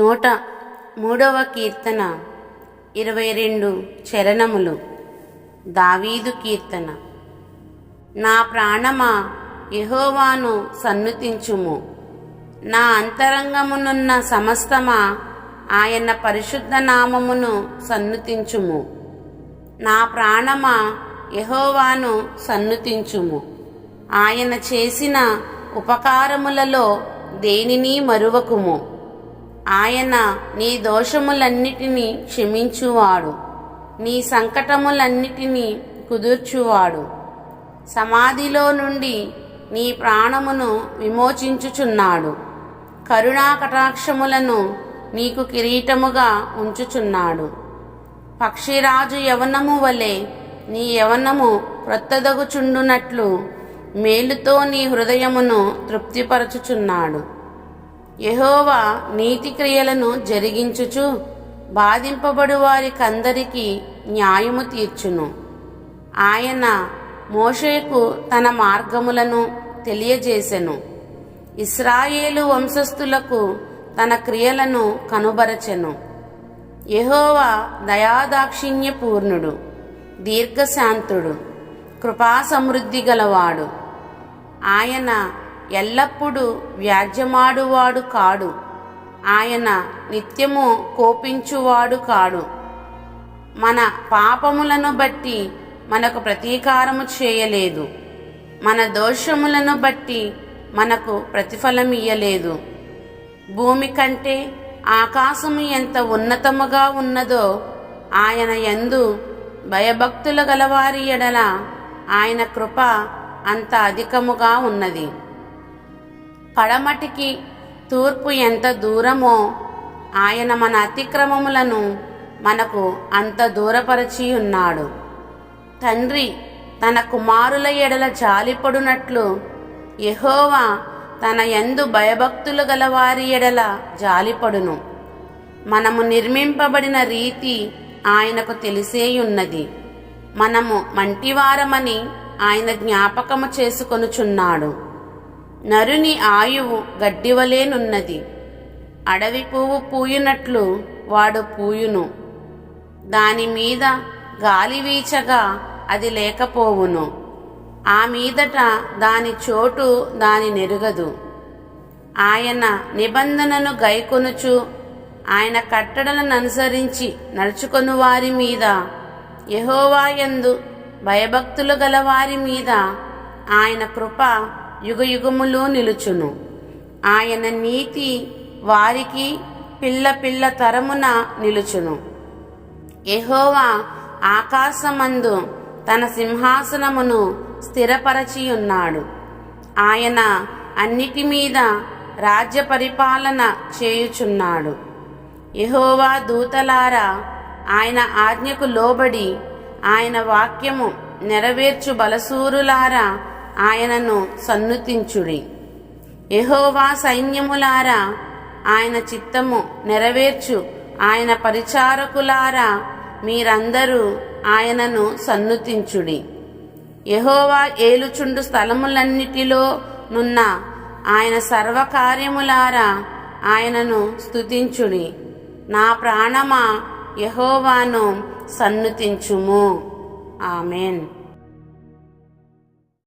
నూట మూడవ కీర్తన ఇరవై రెండు చరణములు. దావీదు కీర్తన. నా ప్రాణమా యహోవాను సన్నుతించుము. నా అంతరంగమునున్న సమస్తమా ఆయన పరిశుద్ధ నామమును సన్నుతించుము. నా ప్రాణమా యహోవాను సన్నుతించుము. ఆయన చేసిన ఉపకారములలో దేనిని మరువకుము. ఆయన నీ దోషములన్నిటినీ క్షమించువాడు. నీ సంకటములన్నిటినీ కుదుర్చువాడు. సమాధిలో నుండి నీ ప్రాణమును విమోచించుచున్నాడు. కరుణా కటాక్షములను నీకు కిరీటముగా ఉంచుచున్నాడు. పక్షిరాజు యవనము వలె నీ యవనము క్రొత్తదగుచుండునట్లు మేలుతో నీ హృదయమును తృప్తిపరచుచున్నాడు. యహోవా నీతి క్రియలను జరిగించుచు బాధింపబడు వారికందరికీ న్యాయము తీర్చును. ఆయన మోషేకు తన మార్గములను తెలియజేసెను. ఇస్రాయేలు వంశస్థులకు తన క్రియలను కనుబరచెను. యహోవా దయాదాక్షిణ్యపూర్ణుడు దీర్ఘశాంతుడు కృపాసమృద్ధి గలవాడు. ఆయన ఎల్లప్పుడూ వ్యాజ్యమాడువాడు కాడు. ఆయన నిత్యము కోపించువాడు కాడు. మన పాపములను బట్టి మనకు ప్రతీకారము చేయలేదు. మన దోషములను బట్టి మనకు ప్రతిఫలం ఇయ్యలేదు. భూమి కంటే ఆకాశము ఎంత ఉన్నతముగా ఉన్నదో ఆయన యందు భయభక్తులు గలవారి ఎడల ఆయన కృప అంత అధికముగా ఉన్నది. పడమటికి తూర్పు ఎంత దూరమో ఆయన మన అతిక్రమములను మనకు అంత దూరపరచి ఉన్నాడు తండ్రి తన కుమారుల ఎడల జాలిపడునట్లు యహోవా తన యందు భయభక్తులు గలవారి ఎడల జాలిపడును. మనము నిర్మింపబడిన రీతి ఆయనకు తెలిసేయున్నది. మనము మంటివారమని ఆయన జ్ఞాపకము చేసుకొనుచున్నాడు. నరుని ఆయువు గడ్డివలేనున్నది. అడవి పువ్వు పూయునట్లు వాడు పూయును. దాని మీద గాలి వీచగా అది లేకపోవును. ఆ మీదట దాని చోటు దాని నెరుగదు. ఆయన నిబంధనను గైకొనుచు ఆయన కట్టడలను అనుసరించి నడుచుకొను వారి మీద యహోవాయందు భయభక్తులు గల వారి మీద ఆయన కృప యుగయుగములు నిలుచును. ఆయన నీతి వారికి పిల్ల పిల్ల తరమున నిలుచును. ఎహోవా ఆకాశమందు తన సింహాసనమును స్థిరపరచి ఉన్నాడు ఆయన అన్నిటి మీద రాజ్య పరిపాలన చేయుచున్నాడు. ఎహోవా దూతలారా ఆయన ఆజ్ఞకు లోబడి ఆయన వాక్యము నెరవేర్చు బలసూరులారా ఆయనను సన్నుతించుడి. ఎహోవా సైన్యములారా ఆయన చిత్తము నెరవేర్చు. ఆయన పరిచారకులారా మీరందరూ ఆయనను సన్నుతించుడి. ఎహోవా ఏలుచుండు స్థలములన్నిటిలో నున్న ఆయన సర్వకార్యములారా ఆయనను స్తుతించుడి. నా ప్రాణమా యహోవాను సన్నుతించుము. ఆమెన్.